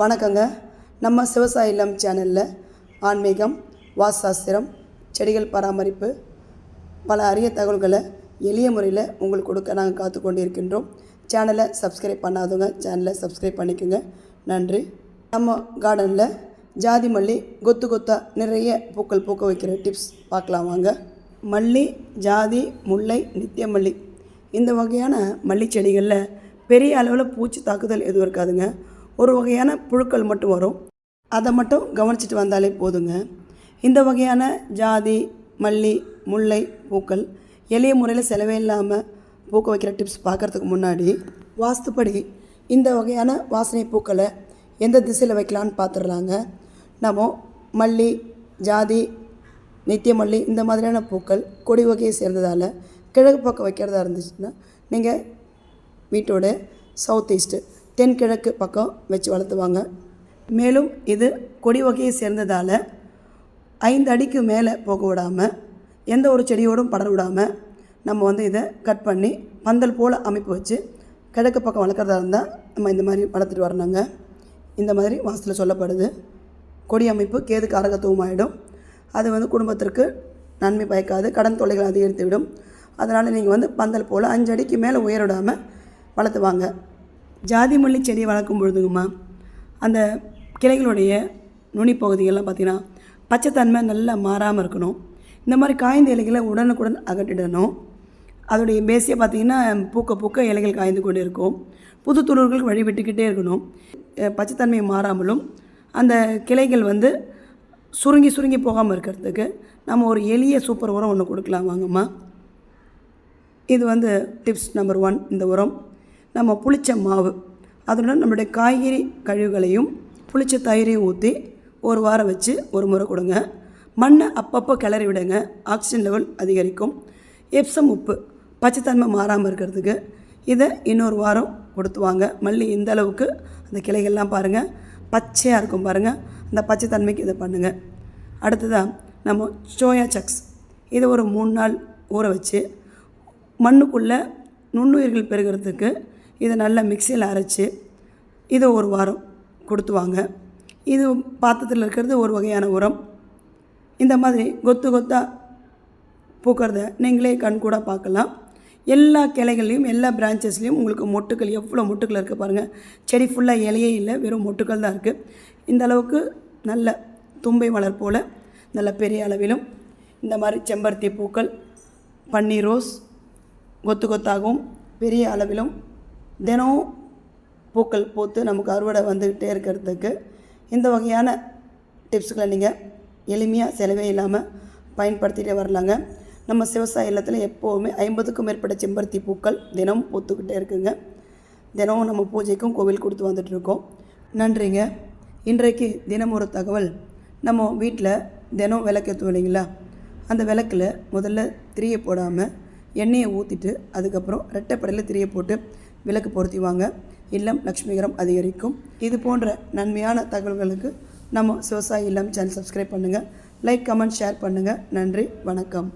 வணக்கங்க. நம்ம சிவசாய் இல்லம் சேனலில் ஆன்மீகம் வாஸ்தாஸ்திரம் செடிகள் பராமரிப்பு பல அரிய தகவல்களை எளிய முறையில் உங்களுக்கு கொடுக்க நாங்கள் காத்து கொண்டு இருக்கின்றோம் சேனலை சப்ஸ்கிரைப் பண்ணாதவங்க சேனலை சப்ஸ்கிரைப் பண்ணிக்கோங்க. நன்றி. நம்ம கார்டனில் ஜாதி மல்லி கொத்து கொத்தாக நிறைய பூக்கள் பூக்க வைக்கிற டிப்ஸ் பார்க்கலாம் வாங்க. மல்லி ஜாதி முல்லை நித்திய மல்லி. இந்த வகையான மல்லி செடிகளில் பெரிய அளவில் பூச்சி தாக்குதல் எதுவும் இருக்காதுங்க. ஒரு வகையான புழுக்கள் மட்டும் வரும். அதை மட்டும் கவனிச்சிட்டு வந்தாலே போதுங்க. இந்த வகையான ஜாதி மல்லி முல்லை பூக்கள் எளிய முறையில் செலவே இல்லாமல் பூக்க வைக்கிற டிப்ஸ் பார்க்குறதுக்கு முன்னாடி வாஸ்துப்படி இந்த வகையான வாசனை பூக்களை எந்த திசையில் வைக்கலான்னு பார்த்துடலாங்க. நம்ம மல்லி ஜாதி நித்திய மல்லி இந்த மாதிரியான பூக்கள் கொடி வகையை சேர்ந்ததால் கிழக்கு பக்கம் வைக்கிறதா இருந்துச்சுன்னா நீங்கள் வீட்டோட சவுத் ஈஸ்ட்டு தென்கிழக்கு பக்கம் வச்சு வளர்த்துவாங்க. மேலும் இது கொடி வகையை சேர்ந்ததால் ஐந்து அடிக்கு மேலே போக விடாமல் எந்த ஒரு செடியோடும் படர விடாமல் நம்ம வந்து இதை கட் பண்ணி பந்தல் போல் அமைப்பு வச்சு கிழக்கு பக்கம் வளர்க்குறதா இருந்தால் நம்ம இந்த மாதிரி வளர்த்துட்டு வரணுங்க. இந்த மாதிரி வாசத்தில் சொல்லப்படுது. கொடி அமைப்பு கேது காரகத்துவம் ஆகிடும் அது வந்து குடும்பத்திற்கு நன்மை பயக்காது கடன் தொல்லைகள் அதிகரித்து விடும் அதனால் நீங்கள் வந்து பந்தல் போல் அஞ்சு அடிக்கு மேலே உயர விடாமல் வளர்த்துவாங்க. ஜாதி மல்லி செடியை வளர்க்கும் பொழுதுங்கம்மா அந்த கிளைகளுடைய நுனி பகுதிகள்லாம் பார்த்திங்கன்னா பச்சைத்தன்மை நல்லா மாறாமல் இருக்கணும். இந்த மாதிரி காய்ந்த இலைகளை உடனுக்குடன் அகற்றிடணும். அதோடைய பேஸியை பார்த்திங்கன்னா பூக்க பூக்க இலைகள் காய்ந்து கொண்டு இருக்கும். புது துளிர்கள் வழிவிட்டுக்கிட்டே இருக்கணும். பச்சைத்தன்மை மாறாமலும் அந்த கிளைகள் வந்து சுருங்கி சுருங்கி போகாமல் இருக்கிறதுக்கு நம்ம ஒரு எளிய சூப்பர் உரம் ஒன்று கொடுக்கலாம் வாங்கம்மா. இது வந்து டிப்ஸ் நம்பர் ஒன் இந்த உரம். நம்ம புளிச்ச மாவு. அதுடன் நம்மளுடைய காய்கறி கழிவுகளையும் புளிச்ச தயிரையும் ஊற்றி ஒரு வாரம் வச்சு ஒரு முறை கொடுங்க. மண்ணை அப்பப்போ கிளறி விடுங்க. ஆக்சிஜன் லெவல் அதிகரிக்கும். எப்சம் உப்பு பச்சைத்தன்மை மாறாமல் இருக்கிறதுக்கு இதை இன்னொரு வாரம் கொடுத்துவாங்க மல்லி இந்த அளவுக்கு அந்த கிளைகள்லாம் பாருங்கள் பச்சையாக இருக்கும் பாருங்கள் அந்த பச்சைத்தன்மைக்கு இதை பண்ணுங்கள் அடுத்ததாக நம்ம சோயா சக்ஸ். இதை ஒரு மூணு நாள் ஊற வச்சு மண்ணுக்குள்ளே நுண்ணுயிர்கள் பெருகிறதுக்கு இதை நல்லா மிக்சியில் அரைச்சி இதை ஒரு வாரம் கொடுத்துவாங்க. இது பாத்திரத்தில் இருக்கிறது ஒரு வகையான உரம். இந்த மாதிரி கொத்து கொத்தாக பூக்கிறத நீங்களே கண் கூட பார்க்கலாம். எல்லா கிளைகள்லையும் எல்லா பிரான்ச்சஸ்லேயும் உங்களுக்கு மொட்டுக்கள் எவ்வளோ மொட்டுக்கள் இருக்குது பாருங்கள் செடி ஃபுல்லாக இலையே இல்லை வெறும் மொட்டுக்கள் தான் இருக்குது இந்த அளவுக்கு நல்ல தும்பை மலர் போல் நல்ல பெரிய அளவிலும் இந்த மாதிரி செம்பருத்தி பூக்கள் பன்னீர் ரோஸ் கொத்து கொத்தாகவும் பெரிய அளவிலும் தினம் பூக்கள் பூத்து நமக்கு அறுவடை வந்துக்கிட்டே இருக்கிறதுக்கு இந்த வகையான டிப்ஸுகளை நீங்கள் எளிமையாக செலவே இல்லாமல் பயன்படுத்திகிட்டே வரலாங்க. நம்ம சிவசாய இல்லத்தில் எப்போவுமே ஐம்பதுக்கும் மேற்பட்ட செம்பருத்தி பூக்கள் தினமும் பூத்துக்கிட்டே இருக்குங்க. தினமும் நம்ம பூஜைக்கும் கோவில் கொடுத்து வந்துட்ருக்கோம் நன்றிங்க. இன்றைக்கு தினம் ஒரு தகவல். நம்ம வீட்டில் தினம் விளக்கேற்றுவோம் இல்லைங்களா? அந்த விளக்கில் முதல்ல திரியை போடாமல் எண்ணெயை ஊற்றிட்டு அதுக்கப்புறம் ரெட்டைப்படையில் திரியை போட்டு விளக்கு பொருத்திவாங்க. இல்லம் லக்ஷ்மிகரம் அதிகரிக்கும். இது போன்ற நன்மையான தகவல்களுக்கு நம்ம சிவசாயி இல்லம் சேனல் சப்ஸ்கிரைப் பண்ணுங்கள் லைக் கமெண்ட் ஷேர் பண்ணுங்கள் நன்றி வணக்கம்.